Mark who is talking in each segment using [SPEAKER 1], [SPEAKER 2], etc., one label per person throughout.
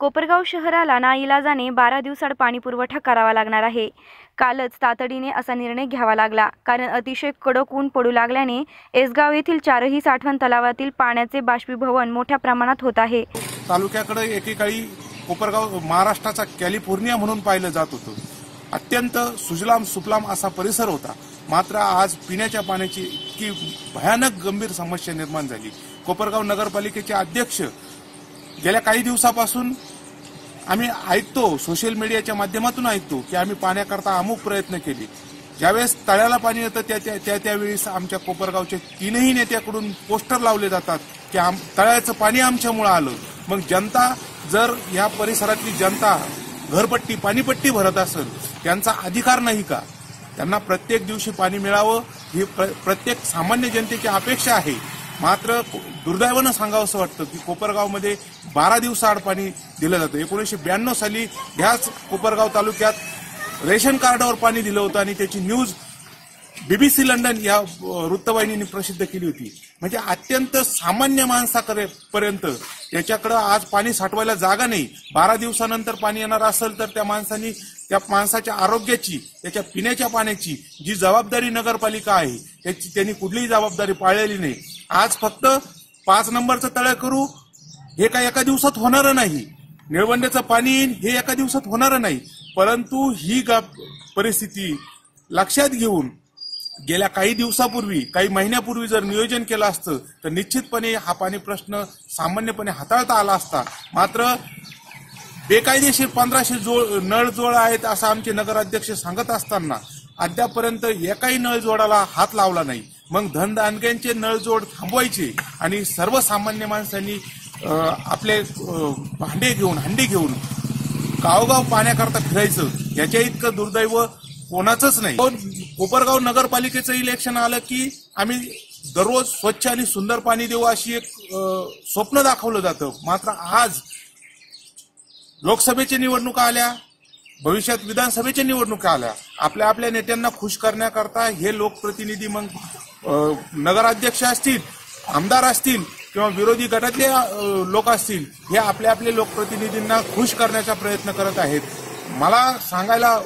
[SPEAKER 1] कोपरगाव शहराला नाईलाजाने बारा दिवसाड पाणी पुरवठा करावा लागणार आहे. कालच तातडीने असा निर्णय घ्यावा लागला. कारण अतिशय कडक ऊन पडू लागल्याने एसगाव येथील चारही साठवण तलावातील पाण्याचे बाष्पीभवन मोठ्या प्रमाणात होत आहे.
[SPEAKER 2] तालुक्याकडे एकेकाळी कोपरगाव महाराष्ट्राचा कॅलिफोर्निया म्हणून पाहिलं जात होतं. अत्यंत सुजलाम सुफलाम असा परिसर होता. मात्र आज पिण्याच्या पाण्याची इतकी भयानक गंभीर समस्या निर्माण झाली. कोपरगाव नगरपालिकेचे अध्यक्ष गेल्या काही दिवसापासून आम्ही ऐकतो सोशल मीडियाच्या माध्यमातून ऐकतो की आम्ही पाण्याकरता अमुक प्रयत्न केले. ज्यावेळेस तळ्याला पाणी येतं त्या त्या त्या त्यावेळेस आमच्या कोपरगावचे तीनही नेत्याकडून पोस्टर लावले जातात की आम तळ्याचं पाणी आमच्यामुळं आलं. मग जनता जर या परिसरातली जनता घरपट्टी पाणीपट्टी भरत असेल त्यांचा अधिकार नाही का? त्यांना प्रत्येक दिवशी पाणी मिळावं ही प्र- प्रत्येक सामान्य जनतेची अपेक्षा आहे. मात्र दुर्दैवानं दुर्दैवानं सांगावंसं वाटतं की कोपरगावमध्ये बारा दिवसाआड पाणी दिलं जातं. एकोणीसशे ब्याण्णव साली ह्याच कोपरगाव तालुक्यात रेशन कार्डावर पाणी दिलं होतं आणि त्याची न्यूज बीबीसी लंडन या वृत्तवाहिनीने प्रसिद्ध केली होती. म्हणजे अत्यंत सामान्य माणसाकडे पर्यंत त्याच्याकडे आज पाणी साठवायला जागा नाही. बारा दिवसानंतर पाणी येणार असेल तर त्या माणसानी त्या माणसाच्या आरोग्याची त्याच्या पिण्याच्या पाण्याची जी जबाबदारी नगरपालिका आहे त्याची त्यांनी कुठलीही जबाबदारी पाळलेली नाही. आज फक्त पाच नंबरचं तळ करू. हे काय एका दिवसात होणार नाही. निळवंड्याचं पाणी येईल हे एका दिवसात होणार नाही. परंतु ही गा- परिस्थिती लक्षात घेऊन गेल्या काही दिवसापूर्वी काही महिन्यापूर्वी जर नियोजन केलं असतं तर निश्चितपणे हा पाणी प्रश्न सामान्यपणे हाताळता आला असता. मात्र बेकायदेशीर पंधराशे जोड नळजोड आहेत असं आमचे नगराध्यक्ष सांगत असताना अद्यापर्यंत एकाही नळ जोडाला हात लावला नाही. मग धनदानग्यांचे नळजोड थांबवायचे आणि सर्वसामान्य माणसांनी आपले भांडे घेऊन हंडी घेऊन गावगाव पाण्याकरता फिरायचं. याच्या इतकं दुर्दैव कोणाचंच नाही. पण कोपरगाव नगरपालिकेचं इलेक्शन आलं की आम्ही दररोज स्वच्छ आणि सुंदर पाणी देऊ अशी एक स्वप्न दाखवलं जातं. मात्र आज लोकसभेच्या निवडणुका आल्या भविष्यात विधानसभेच्या निवडणुका आल्या. आपल्या आपल्या नेत्यांना खुश करण्याकरता हे लोकप्रतिनिधी मग नगराध्यक्ष असतील आमदार असतील किंवा विरोधी गटातले लोक असतील हे आपल्या आपल्या लोकप्रतिनिधींना खुश करण्याचा प्रयत्न करत आहेत. मला सांगायला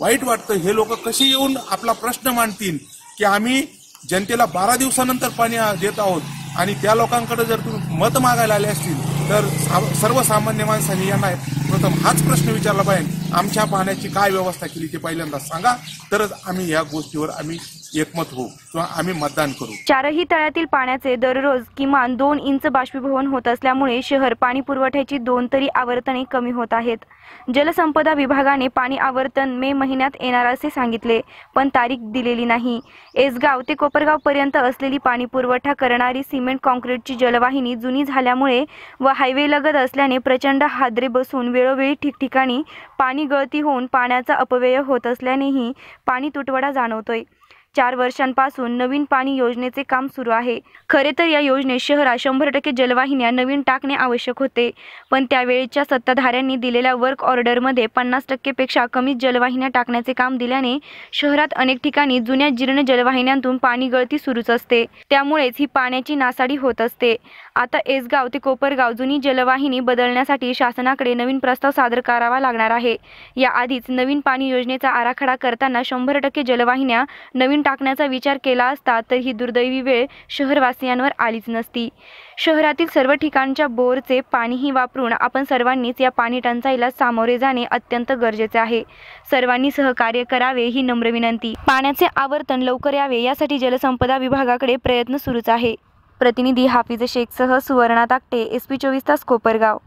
[SPEAKER 2] वाईट वाटतं हे लोक कसे येऊन आपला प्रश्न मांडतील की आम्ही जनतेला बारा दिवसानंतर पाणी देत आहोत आणि त्या लोकांकडे जर तुम्ही मत मागायला आले असतील तर सा- सर्वसामान्य माणसांनी यांना प्रथम हाच प्रश्न विचारला पाहिजे आमच्या पाण्याची काय व्यवस्था केली ते पहिल्यांदा सांगा. तरच आम्ही या गोष्टीवर आम्ही एकमत होऊ किंवा आम्ही मतदान करू.
[SPEAKER 1] चारही तळ्यातील पाण्याचे दररोज किमान दोन इंच बाष्पीभवन होत असल्यामुळे शहर पाणी पुरवठ्याची दोन तरी आवर्तने कमी होत आहेत. जलसंपदा विभागाने पाणी आवर्तन मे महिन्यात येणार असे सांगितले पण तारीख दिलेली नाही. एसगाव ते कोपरगाव पर्यंत असलेली पाणी पुरवठा करणारी सिमेंट कॉन्क्रीटची जलवाहिनी जुनी झाल्यामुळे व हायवे लगत असल्याने प्रचंड हादरे बसून वेळोवेळी ठिकठिकाणी पाणी गळती होऊन पाण्याचा अपव्यय होत असल्यानेही पाणी तुटवडा जाणवतोय. चार वर्षांपासून नवीन पाणी योजनेचे काम सुरू आहे. खरे तर या योजनेत शहरात शंभर टक्के जलवाहिन्या नवीन टाकणे आवश्यक होते. पण त्यावेळेच्या सत्ताधाऱ्यांनी दिलेल्या वर्क ऑर्डरमध्ये पन्नास टक्केपेक्षा कमी जलवाहिन्या टाकण्याचे काम दिल्याने शहरात अनेक ठिकाणी जुन्या जीर्ण जलवाहिन्यांतून पाणी गळती सुरूच असते. त्यामुळेच ही पाण्याची नासाडी होत असते. आता एसगाव ते कोपरगाव जुनी जलवाहिनी बदलण्यासाठी शासनाकडे नवीन प्रस्ताव सादर करावा लागणार आहे. याआधीच नवीन पाणी योजनेचा आराखडा करताना शंभर टक्के जलवाहिन्या नवीन टाकण्याचा विचार केला असता तर ही दुर्दैवी वेळ शहरवासियांवर आलीच नसती. शहरातील सर्व ठिकाणच्या बोरचे पाणीही वापरून आपण सर्वांनीच या पाणी टंचाईला सामोरे जाणे अत्यंत गरजेचे आहे. सर्वांनी सहकार्य करावे ही नम्र विनंती. पाण्याचे आवर्तन लवकर यावे यासाठी जलसंपदा विभागाकडे प्रयत्न सुरूच आहे. प्रतिनिधी हाफिज शेखसह सुवर्णा ताकटे एस पी चोवीस तास कोपरगाव.